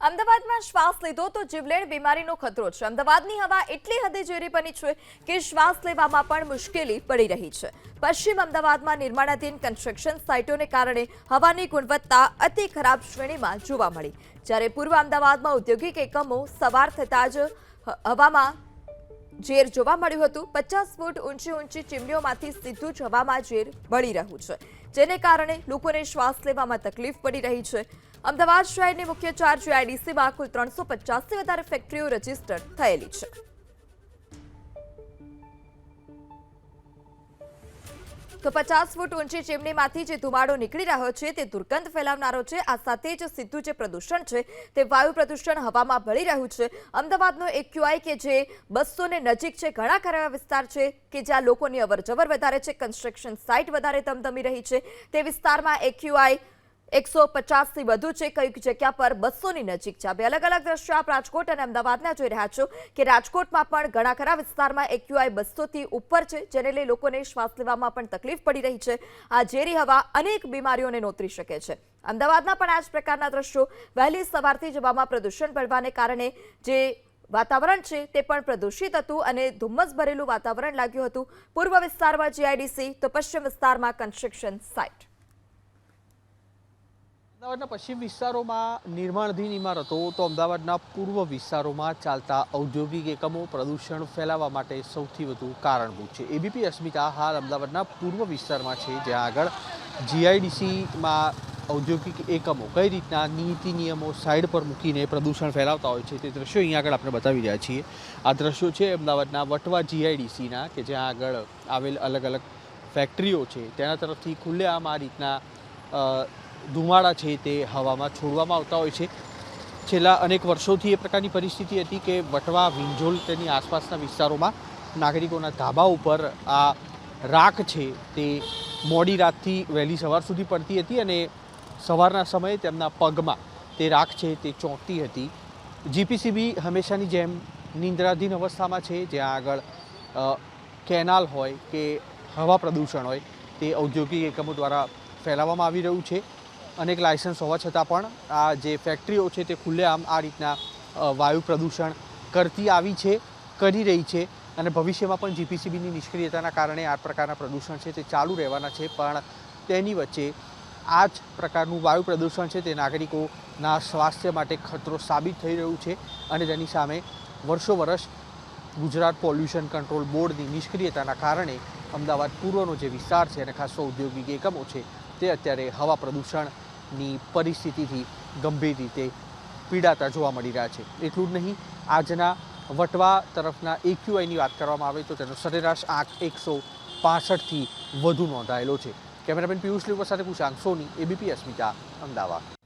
અમદાવાદમાં શ્વાસ લીધો તો જીવલેણ બીમારીનો ખતરો છે. અમદાવાદની હવા એટલી હદે ઝેરી બની છે કે શ્વાસ લેવામાં પણ મુશ્કેલી પડી રહી છે. પશ્ચિમ અમદાવાદમાં નિર્માણાધીન કન્સ્ટ્રક્શન સાઇટોને કારણે હવાની ગુણવત્તા અતિ ખરાબ શ્રેણીમાં જોવા મળી. જ્યારે પૂર્વ અમદાવાદમાં ઔદ્યોગિક એકમો સવાર થતાં જ હવામાં ઝેર જોવા મળ્યું હતું. પચાસ ફૂટ ઊંચી ઊંચી ચીમનીઓમાંથી સીધું જ હવામાં ઝેર બળી રહ્યું છે. જેને કારણે લોકોને શ્વાસ લેવામાં તકલીફ પડી રહી છે. અમદાવાદ શહેરની મુખ્ય ચાર જીઆઈડીસીમાં કુલ ત્રણસો પચાસથી વધારે ફેક્ટરીઓ રજિસ્ટર થયેલી છે. તો પચાસ ફૂટ ઊંચી ચીમનીમાંથી જે ધુમાડો નીકળી રહ્યો છે તે દુર્ગંધ ફેલાવનારો છે. આ સાથે જ સીધું જે પ્રદૂષણ છે તે વાયુ પ્રદૂષણ હવામાં ભળી રહ્યું છે. અમદાવાદનો ક્યુઆઈ કે જે બસો ને નજીક છે ઘણા ખરા વિસ્તાર છે કે જ્યાં લોકોની અવરજવર વધારે છે કન્સ્ટ્રક્શન સાઇટ વધારે ધમધમી રહી છે. તે વિસ્તારમાં એક્યુઆઈ એકસો પચાસથી વધુ છે. કંઈક જગ્યા પર બસોની નજીક છે. બે અલગ અલગ દ્રશ્યો આપ રાજકોટ અને અમદાવાદના જોઈ રહ્યા છો કે રાજકોટમાં પણ ઘણા ખરા વિસ્તારમાં એક્યુઆઈ બસોથી ઉપર છે, જેને લઈ લોકોને શ્વાસ લેવામાં પણ તકલીફ પડી રહી છે. આ ઝેરી હવા અનેક બીમારીઓને નોતરી શકે છે. અમદાવાદના પણ આ જ પ્રકારના દ્રશ્યો વહેલી સવારથી જ હવામાં પ્રદૂષણ પડવાને કારણે જે વાતાવરણ છે તે પણ પ્રદૂષિત હતું અને ધુમ્મસ ભરેલું વાતાવરણ લાગ્યું હતું. પૂર્વ વિસ્તારમાં જીઆઈડીસી તો પશ્ચિમ વિસ્તારમાં કન્સ્ટ્રક્શન સાઇટ અમદાવાદના પશ્ચિમ વિસ્તારોમાં નિર્માણાધીન ઇમારતો તો અમદાવાદના પૂર્વ વિસ્તારોમાં ચાલતા ઔદ્યોગિક એકમો પ્રદૂષણ ફેલાવવા માટે સૌથી વધુ કારણભૂત છે. એબીપી અસ્મિતા હાલ અમદાવાદના પૂર્વ વિસ્તારમાં છે, જ્યાં આગળ જીઆઈડીસીમાં ઔદ્યોગિક એકમો કઈ રીતના નીતિ નિયમો સાઈડ પર મૂકીને પ્રદૂષણ ફેલાવતા હોય છે તે દ્રશ્યો અહીંયા આગળ આપણે બતાવી રહ્યા છીએ. આ દ્રશ્યો છે અમદાવાદના વટવા જીઆઈડીસીના કે જ્યાં આગળ આવેલ અલગ અલગ ફેક્ટરીઓ છે, તેના તરફથી ખુલ્લેઆમ આ રીતના ધુમાડા છે તે હવામાં છોડવામાં આવતા હોય છે. છેલ્લા અનેક વર્ષોથી એ પ્રકારની પરિસ્થિતિ હતી કે વટવા વિંજોલ તેની આસપાસના વિસ્તારોમાં નાગરિકોના ધાબા ઉપર આ રાખ છે તે મોડી રાતથી વહેલી સવાર સુધી પડતી હતી અને સવારના સમયે તેમના પગમાં તે રાખ છે તે ચોંટતી હતી. જીપીસીબી હંમેશાની જેમ નિંદ્રાધીન અવસ્થામાં છે, જ્યાં આગળ કેનાલ હોય કે હવા પ્રદૂષણ હોય તે ઔદ્યોગિક એકમો દ્વારા ફેલાવવામાં આવી રહ્યું છે. અનેક લાયસન્સ હોવા છતાં પણ આ જે ફેક્ટરીઓ છે તે ખુલ્લેઆમ આ રીતના વાયુ પ્રદૂષણ કરતી આવી છે, કરી રહી છે અને ભવિષ્યમાં પણ જીપીસીબીની નિષ્ક્રિયતાના કારણે આ પ્રકારના પ્રદૂષણ છે તે ચાલુ રહેવાના છે, પણ તેની વચ્ચે આ જ પ્રકારનું વાયુ પ્રદૂષણ છે તે નાગરિકોના સ્વાસ્થ્ય માટે ખતરો સાબિત થઈ રહ્યું છે અને તેની સામે વર્ષો વર્ષ ગુજરાત પોલ્યુશન કંટ્રોલ બોર્ડની નિષ્ક્રિયતાના કારણે અમદાવાદ પૂર્વનો જે વિસ્તાર છે અને ખાસ તો ઔદ્યોગિક એકમો છે તે અત્યારે હવા પ્રદૂષણની પરિસ્થિતિથી ગંભીર રીતે પીડાતા જોવા મળી રહ્યા છે. એટલું જ નહીં, આજના વટવા તરફના એક્યુઆઈની વાત કરવામાં આવે તો તેનો સરેરાશ આંક એકસો પાસઠથી વધુ નોંધાયેલો છે. કેમેરામેન પિયુષ લીવર સાથે કુશાંક સોની, એબીપી, અસ્મિતા, અમદાવાદ.